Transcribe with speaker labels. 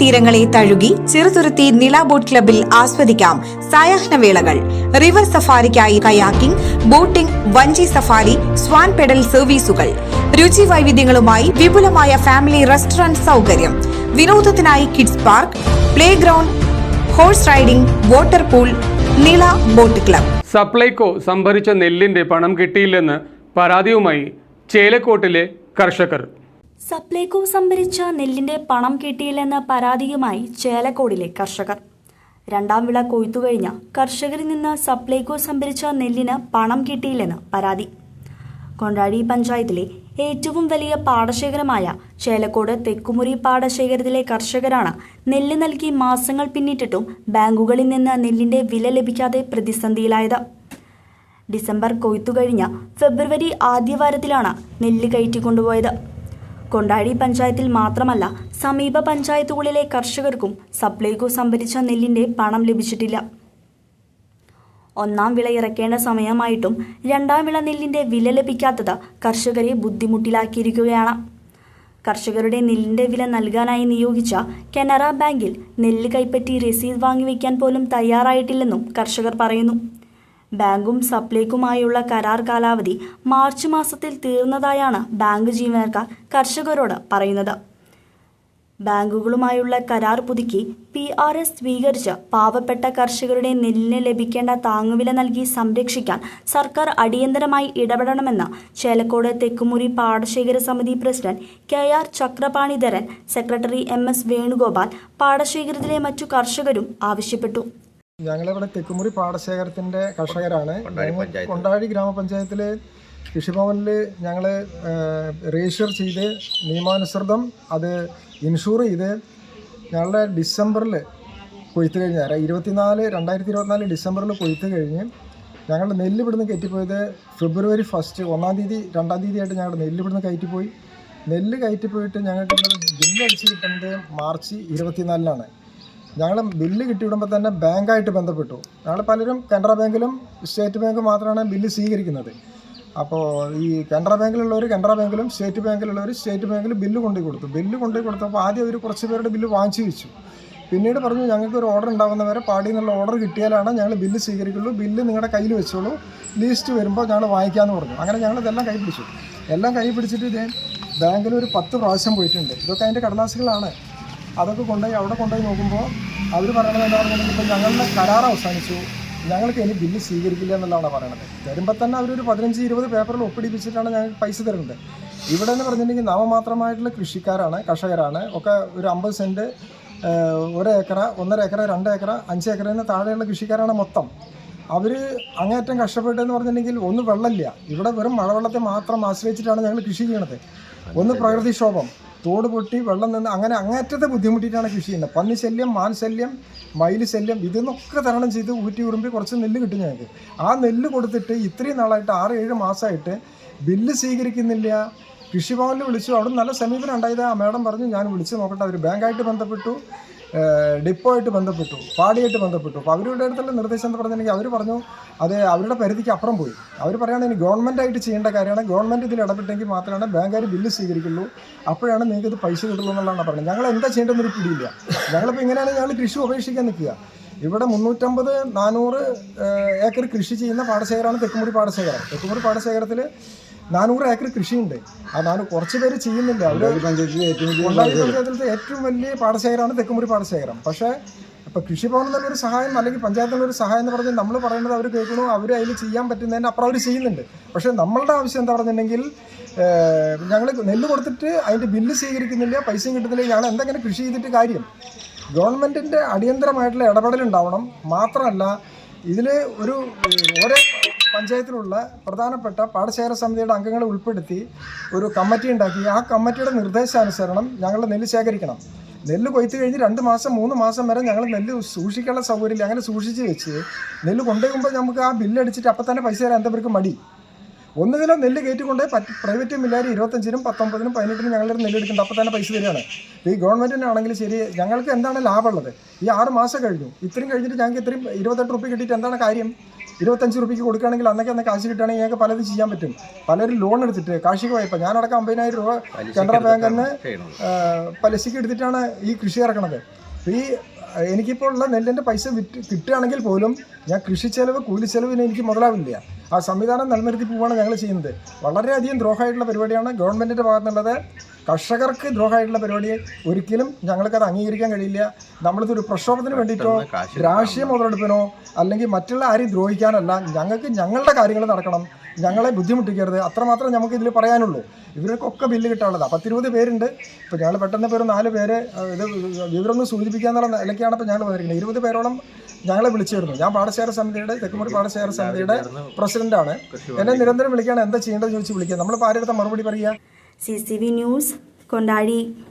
Speaker 1: തീരങ്ങളെ തഴുകി ചെറുതുരുത്തി നില ബോട്ട് ക്ലബിൽ ആസ്വദിക്കാം സായാഹ്നവേളകൾ. റിവർ സഫാരിക്കായി കയാക്കിംഗ് ബോട്ടിംഗ് വഞ്ചി സഫാരി സ്വാൻ പെഡൽ സർവീസുകൾ. രുചി വൈവിധ്യങ്ങളുമായി വിപുലമായ ഫാമിലി റെസ്റ്റോറന്റ് സൗകര്യം. വിനോദത്തിനായി kids park playground horse riding water pool Nila boat club.
Speaker 2: Supplyco സംഭരിച്ച നെല്ലിന്റെ പണം കിട്ടിയില്ലെന്ന് പരാതിയുമായി ചേലക്കോട്ടിലെ കർഷകർ.
Speaker 3: സപ്ലൈകോ സംഭരിച്ച നെല്ലിന്റെ പണം കിട്ടിയില്ലെന്ന പരാതിയുമായി ചേലക്കോടിലെ കർഷകർ. രണ്ടാം വിള കൊയ്ത്തു കഴിഞ്ഞ കർഷകരിൽ നിന്ന് സപ്ലൈകോ സംഭരിച്ച നെല്ലിന് പണം കിട്ടിയില്ലെന്ന് പരാതി. കൊണ്ടാടി പഞ്ചായത്തിലെ ഏറ്റവും വലിയ പാടശേഖരമായ ചേലക്കോട് തെക്കുമുറി പാടശേഖരത്തിലെ കർഷകരാണ് നെല്ല് നൽകി മാസങ്ങൾ പിന്നിട്ടിട്ടും ബാങ്കുകളിൽ നിന്ന് നെല്ലിന്റെ വില ലഭിക്കാതെ പ്രതിസന്ധിയിലായത്. ഡിസംബർ കൊയ്ത്തു കഴിഞ്ഞ ഫെബ്രുവരി ആദ്യവാരത്തിലാണ് നെല്ല് കയറ്റിക്കൊണ്ടുപോയത് കൊണ്ടാടി പഞ്ചായത്തിൽ മാത്രമല്ല സമീപ പഞ്ചായത്തുകളിലെ കർഷകർക്കും സപ്ലൈകോ സംഭരിച്ച നെല്ലിന്റെ പണം ലഭിച്ചിട്ടില്ല. ഒന്നാം വിള ഇറക്കേണ്ട സമയമായിട്ടും രണ്ടാം വിള നെല്ലിന്റെ വില ലഭിക്കാത്തത് കർഷകരെ ബുദ്ധിമുട്ടിലാക്കിയിരിക്കുകയാണ്. കർഷകരുടെ നെല്ലിന്റെ വില നൽകാനായി നിയോഗിച്ച കനറ ബാങ്കിൽ നെല്ല് കൈപ്പറ്റി രസീത് വാങ്ങിവെക്കാൻ പോലും തയ്യാറായിട്ടില്ലെന്നും കർഷകർ പറയുന്നു. ബാങ്കും സപ്ലൈക്കുമായുള്ള കരാർ കാലാവധി മാർച്ച് മാസത്തിൽ തീർന്നതായാണ് ബാങ്ക് ജീവനക്കാർ കർഷകരോട് പറയുന്നത്. ബാങ്കുകളുമായുള്ള കരാർ പുതുക്കി പി ആർ എസ് സ്വീകരിച്ച് പാവപ്പെട്ട കർഷകരുടെ നെല്ലിന് ലഭിക്കേണ്ട താങ്ങുവില നൽകി സംരക്ഷിക്കാൻ സർക്കാർ അടിയന്തരമായി ഇടപെടണമെന്ന് ചേലക്കോട് തെക്കുമുറി പാടശേഖര സമിതി president K R Chakrapanidharan secretary M S Venugopal പാടശേഖരത്തിലെ മറ്റു കർഷകരും ആവശ്യപ്പെട്ടു.
Speaker 4: ഞങ്ങളിവിടെ തെക്കുമുറി പാടശേഖരത്തിന്റെ കർഷകരാണ്. കൊണ്ടാടി കൊണ്ടാഴി ഗ്രാമപഞ്ചായത്തിലെ കൃഷിഭവനിൽ ഞങ്ങൾ രജിസ്റ്റർ ചെയ്ത് നിയമാനുസൃതം അത് ഇൻഷൂർ ചെയ്ത് ഞങ്ങളുടെ ഡിസംബറിൽ കൊയ്ത്ത് കഴിഞ്ഞ ഇരുപത്തിനാല് രണ്ടായിരത്തി ഇരുപത്തിനാല് ഡിസംബറിൽ കൊയ്ത്ത് കഴിഞ്ഞ് ഞങ്ങളുടെ നെല്ല് ഇവിടുന്ന് കയറ്റിപ്പോയത് ഫെബ്രുവരി ഫസ്റ്റ് ഒന്നാം തീയതി രണ്ടാം തീയതി ആയിട്ട് ഞങ്ങളുടെ നെല്ല് ഇവിടുന്ന് കയറ്റിപ്പോയി. നെല്ല് കയറ്റിപ്പോയിട്ട് ഞങ്ങൾക്ക് ഇവിടെ ബില്ല് അടിച്ച് കിട്ടുന്നത് മാർച്ച് ഇരുപത്തിനാലിനാണ്. ഞങ്ങൾ ബില്ല് കിട്ടിവിടുമ്പോൾ തന്നെ ബാങ്കായിട്ട് ബന്ധപ്പെട്ടു. ഞങ്ങൾ പലരും കാനറ ബാങ്കിലും സ്റ്റേറ്റ് ബാങ്കും മാത്രമാണ് ബില്ല് സ്വീകരിക്കുന്നത്. അപ്പോൾ ഈ കാനറ ബാങ്കിലുള്ളവർ കാനറ ബാങ്കിലും സ്റ്റേറ്റ് ബാങ്കിലുള്ളവർ സ്റ്റേറ്റ് ബാങ്കിൽ ബില്ല് കൊണ്ടുപോയി കൊടുത്തു. ബില്ല് കൊണ്ടുപോയി കൊടുത്തപ്പോൾ ആദ്യം അവർ കുറച്ച് പേരുടെ ബില്ല് വാങ്ങിച്ചു വെച്ചു. പിന്നീട് പറഞ്ഞു ഞങ്ങൾക്ക് ഒരു ഓർഡർ ഉണ്ടാകുന്നവരെ പാടിയിൽ നിന്നുള്ള ഓർഡർ കിട്ടിയാലാണ് ഞങ്ങൾ ബില്ല് സ്വീകരിക്കുള്ളൂ. ബില്ല് നിങ്ങളുടെ കയ്യിൽ വെച്ചോളൂ. ലീസ്റ്റ് വരുമ്പോൾ ഞങ്ങൾ വാങ്ങിക്കാമെന്ന് പറഞ്ഞു. അങ്ങനെ ഞങ്ങൾ ഇതെല്ലാം കൈ പിടിച്ചു. എല്ലാം കൈ പിടിച്ചിട്ട് ഇതേ ബാങ്കിൽ ഒരു പത്ത് പ്രാവശ്യം പോയിട്ടുണ്ട്. ഇതൊക്കെ അതിന്റെ കടലാസുകളാണ്. അതൊക്കെ കൊണ്ടുപോയി അവിടെ കൊണ്ടുപോയി നോക്കുമ്പോൾ അവർ പറയണത് എന്താ പറയുന്നത് ഇപ്പം ഞങ്ങളുടെ കരാർ അവസാനിച്ചു. ഞങ്ങൾക്ക് ഇനി ബില്ല് സ്വീകരിക്കില്ല എന്നുള്ളതാണ് പറയണത് തരുമ്പോൾ തന്നെ അവരൊരു പതിനഞ്ച് ഇരുപത് പേപ്പറിൽ ഒപ്പിടിപ്പിച്ചിട്ടാണ് ഞങ്ങൾക്ക് പൈസ തരുന്നത്. ഇവിടെ എന്ന് പറഞ്ഞിട്ടുണ്ടെങ്കിൽ നാമമാത്രമായിട്ടുള്ള കൃഷിക്കാരാണ് കർഷകരാണ്. ഒക്കെ ഒരു അമ്പത് സെന്റ് ഒരു ഏക്കറ ഒന്നര ഏക്കറ രണ്ട് ഏക്കറ അഞ്ച് ഏക്കറിന് താഴെയുള്ള കൃഷിക്കാരാണ് മൊത്തം. അവർ അങ്ങേറ്റം കഷ്ടപ്പെട്ടെന്ന് പറഞ്ഞിട്ടുണ്ടെങ്കിൽ ഒന്ന് വെള്ളമില്ല. ഇവിടെ വെറും മഴവെള്ളത്തെ മാത്രം ആശ്രയിച്ചിട്ടാണ് ഞങ്ങൾ കൃഷി ചെയ്യണത്. ഒന്ന് പ്രകൃതിക്ഷോഭം തോട് പൊട്ടി വെള്ളം നിന്ന് അങ്ങനെ അങ്ങേറ്റത്തെ ബുദ്ധിമുട്ടിയിട്ടാണ് കൃഷി ചെയ്യുന്നത്. പന്നി ശല്യം മാൻ ശല്യം മയിൽ ശല്യം ഇതെന്നൊക്കെ തരണം ചെയ്ത് ഊറ്റി ഉറുമ്പി കുറച്ച് നെല്ല് കിട്ടും ഞങ്ങൾക്ക്. ആ നെല്ല് കൊടുത്തിട്ട് ഇത്രയും നാളായിട്ട് ആറ് ഏഴ് മാസമായിട്ട് ബില്ല് സ്വീകരിക്കുന്നില്ല. കൃഷിഭവനിൽ വിളിച്ചു. അവിടെ നല്ല സമീപനം ഉണ്ടായത്. ആ മാഡം പറഞ്ഞു ഞാൻ വിളിച്ച് നോക്കട്ടെ. അവർ ബാങ്കായിട്ട് ബന്ധപ്പെട്ടു. ഡിപ്പോ ആയിട്ട് ബന്ധപ്പെട്ടു പാടിയായിട്ട് ബന്ധപ്പെട്ടു. അപ്പോൾ അവരുടെ അടുത്തുള്ള നിർദ്ദേശം എന്ന് പറഞ്ഞിട്ടുണ്ടെങ്കിൽ അവർ പറഞ്ഞു അത് അവരുടെ പരിധിക്ക് അപ്പുറം പോയി. അവർ പറയുകയാണ് ഇനി ഗവൺമെന്റായിട്ട് ചെയ്യേണ്ട കാര്യമാണ് ഗവൺമെന്റ് ഇതിൽ ഇടപെട്ടെങ്കിൽ മാത്രമാണ് ബാങ്കുകാർ ബില്ല് സ്വീകരിക്കുള്ളൂ. അപ്പോഴാണ് നിങ്ങൾക്ക് ഇത് പൈസ കിട്ടുള്ളൂ എന്നുള്ളതാണ് പറയുന്നത് ഞങ്ങൾ എന്താ ചെയ്യേണ്ടതെന്നൊരു പിടിയില്ല. ഞങ്ങളിപ്പോൾ ഇങ്ങനെയാണ് ഞങ്ങൾ കൃഷി ഉപേക്ഷിക്കാൻ നിൽക്കുക. ഇവിടെ മുന്നൂറ്റമ്പത് നാനൂറ് ഏക്കർ കൃഷി ചെയ്യുന്ന പാടശേഖരമാണ് തെക്കുമുറി പാടശേഖരം. തെക്കുമുറി പാടശേഖരത്തിൽ നാനൂറ് ഏക്കർ കൃഷിയുണ്ട്. ആ നാനു കുറച്ച് പേര് ചെയ്യുന്നില്ല അവർ പഞ്ചായത്തിലത്തെ ഏറ്റവും വലിയ പാടശേഖരമാണ് തെക്കുമുറി പാടശേഖരം. പക്ഷേ ഇപ്പൊ കൃഷി ഭവനം തന്നെ ഒരു സഹായം അല്ലെങ്കിൽ പഞ്ചായത്തിൽ ഒരു സഹായം എന്ന് പറഞ്ഞാൽ നമ്മൾ പറയുന്നത് അവർ കേൾക്കണു അവർ അതിൽ ചെയ്യാൻ പറ്റുന്നതിന് അപ്പുറം അവർ ചെയ്യുന്നുണ്ട്. പക്ഷേ നമ്മളുടെ ആവശ്യം എന്താ പറഞ്ഞിട്ടുണ്ടെങ്കിൽ ഞങ്ങൾ നെല്ല് കൊടുത്തിട്ട് അതിന്റെ ബില്ല് സ്വീകരിക്കുന്നില്ല പൈസയും കിട്ടുന്നില്ല. ഞങ്ങൾ എന്തെങ്കിലും കൃഷി ചെയ്തിട്ട് കാര്യം. ഗവൺമെന്റിന്റെ അടിയന്തരമായിട്ടുള്ള ഇടപെടലുണ്ടാവണം. മാത്രമല്ല ഇതിൽ ഒരു ഓരോ പഞ്ചായത്തിലുള്ള പ്രധാനപ്പെട്ട പാടശേഖര സമിതിയുടെ അംഗങ്ങളെ ഉൾപ്പെടുത്തി ഒരു കമ്മിറ്റി ഉണ്ടാക്കി. ആ കമ്മിറ്റിയുടെ നിർദ്ദേശാനുസരണം ഞങ്ങൾ നെല്ല് ശേഖരിക്കണം. നെല്ല് കൊയ്ത്ത് കഴിഞ്ഞ് രണ്ട് മാസം മൂന്ന് മാസം വരെ ഞങ്ങൾ നെല്ല് സൂക്ഷിക്കാനുള്ള സൗകര്യമില്ല. അങ്ങനെ സൂക്ഷിച്ച് വെച്ച് നെല്ല് കൊണ്ടുപോകുമ്പോൾ നമുക്ക് ആ ബില്ല് അടിച്ചിട്ട് അപ്പം തന്നെ പൈസ തരാൻ എന്താ മടി. ഒന്നുകിലോ നെല്ല് കയറ്റിക്കൊണ്ടേ പറ്റ് പ്രൈവറ്റ് മില്ലാർ ഇരുപത്തഞ്ചിനും പത്തൊമ്പതിനും പതിനെട്ടിനും ഞങ്ങളൊരു നെല്ല് എടുക്കുന്നുണ്ട്. അപ്പോൾ തന്നെ പൈസ തരികയാണ്. ഈ ഗവൺമെന്റിനാണെങ്കിൽ ശരി ഞങ്ങൾക്ക് എന്താണ് ലാഭമുള്ളത്? ഈ ആറ് മാസം കഴിഞ്ഞു. ഇത്രയും കഴിഞ്ഞിട്ട് ഞങ്ങൾക്ക് ഇത്രയും ഇരുപത്തെട്ട് റുപ്യ കിട്ടിയിട്ട് എന്താണ് കാര്യം? ഇരുപത്തഞ്ച് റുപ്യക്ക് കൊടുക്കുകയാണെങ്കിൽ അന്നൊക്കെ അന്ന് കാശ് കിട്ടുകയാണെങ്കിൽ ഞങ്ങൾക്ക് പലതും ചെയ്യാൻ പറ്റും. പലരും ലോൺ എടുത്തിട്ട് കാർഷിക വായ്പ. ഞാനടക്കം അമ്പതിനായിരം രൂപ കാനറ ബാങ്കിൽ നിന്ന് പലിശയ്ക്ക് എടുത്തിട്ടാണ് ഈ കൃഷി ഇറക്കണത്. ഈ എനിക്കിപ്പോൾ ഉള്ള നെല്ലിന്റെ പൈസ വിറ്റ് കിട്ടുകയാണെങ്കിൽ പോലും ഞാൻ കൃഷി ചെലവ് കൂലി ചെലവിന് എനിക്ക് മുതലാവില്ല. ആ സംവിധാനം നിലനിർത്തി പോവുകയാണ് ഞങ്ങൾ ചെയ്യുന്നത്. വളരെയധികം ദ്രോഹമായിട്ടുള്ള പരിപാടിയാണ് ഗവൺമെന്റിന്റെ ഭാഗത്തുനിന്നുള്ളത്. കർഷകർക്ക് ദ്രോഹമായിട്ടുള്ള പരിപാടിയെ ഒരിക്കലും ഞങ്ങൾക്കത് അംഗീകരിക്കാൻ കഴിയില്ല. നമ്മളിതൊരു പ്രക്ഷോഭത്തിന് വേണ്ടിയിട്ടോ രാഷ്ട്രീയ മുതലെടുപ്പിനോ അല്ലെങ്കിൽ മറ്റുള്ള ആരെയും ദ്രോഹിക്കാനല്ല. ഞങ്ങൾക്ക് ഞങ്ങളുടെ കാര്യങ്ങൾ നടക്കണം. ഞങ്ങളെ ബുദ്ധിമുട്ടിക്കരുത്. അത്രമാത്രം നമുക്ക് ഇതിൽ പറയാനുള്ളൂ. ഇവർക്കൊക്കെ ബില്ല് കിട്ടാനുള്ളതാണ് പത്തിരുപത് പേരുണ്ട്. ഇപ്പോൾ ഞങ്ങൾ പെട്ടെന്ന് പേര് നാല് പേര് ഇത് വിവരമൊന്ന് സൂചിപ്പിക്കാന്നുള്ള നിലയ്ക്കാണ് ഇപ്പോൾ ഞങ്ങൾ വന്നിരിക്കുന്നത്. ഇരുപത് പേരോളം ഞങ്ങളെ വിളിച്ചിരുന്നു. ഞാൻ പാടശേഖര സമിതിയുടെ തെക്കുമുറി പാടശേഖര സമിതിയുടെ പ്രസിഡന്റാണ്. എന്നെ നിരന്തരം വിളിക്കുകയാണ്. എന്താ ചെയ്യേണ്ടതെന്ന് ചോദിച്ച് വിളിക്കുക. നമ്മളിപ്പോൾ ആരുടെ മറുപടി പറയുക?
Speaker 3: CCB News, Condari.